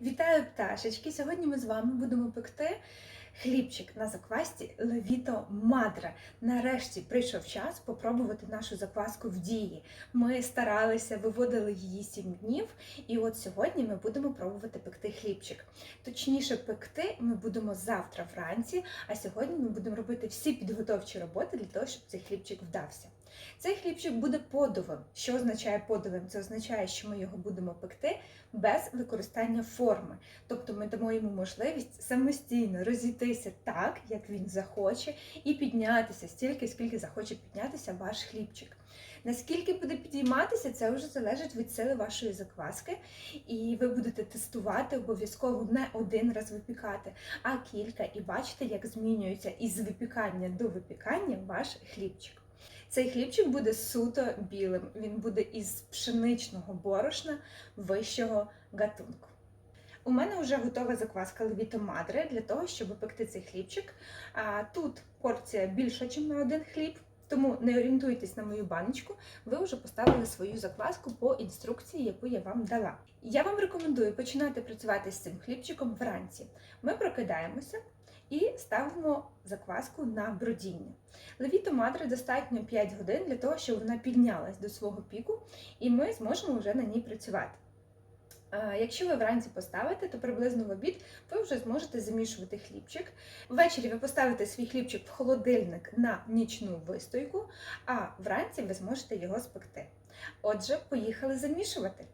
Вітаю пташечки! Сьогодні ми з вами будемо пекти хлібчик на заквасці Левіто Мадре. Нарешті прийшов час попробувати нашу закваску в дії. Ми старалися, виводили її 7 днів, і от сьогодні ми будемо пробувати пекти хлібчик. Точніше, пекти ми будемо завтра вранці, а сьогодні ми будемо робити всі підготовчі роботи для того, щоб цей хлібчик вдався. Цей хлібчик буде подовим. Що означає подовим? Це означає, що ми його будемо пекти без використання форми. Тобто ми дамо йому можливість самостійно розійтися так, як він захоче, і піднятися стільки, скільки захоче піднятися ваш хлібчик. Наскільки буде підійматися, це вже залежить від сили вашої закваски, і ви будете тестувати обов'язково не один раз випікати, а кілька, і бачите, як змінюється із випікання до випікання ваш хлібчик. Цей хлібчик буде суто білим. Він буде із пшеничного борошна вищого гатунку. У мене вже готова закваска Левіто Мадре для того, щоб пекти цей хлібчик. Тут порція більша, ніж на один хліб, тому не орієнтуйтесь на мою баночку. Ви вже поставили свою закваску по інструкції, яку я вам дала. Я вам рекомендую починати працювати з цим хлібчиком вранці. Ми прокидаємося і ставимо закваску на бродіння. Левіто Мадре достатньо 5 годин для того, щоб вона піднялась до свого піку, і ми зможемо вже на ній працювати. Якщо ви вранці поставите, то приблизно в обід ви вже зможете замішувати хлібчик. Ввечері ви поставите свій хлібчик в холодильник на нічну вистойку, а вранці ви зможете його спекти. Отже, поїхали замішувати.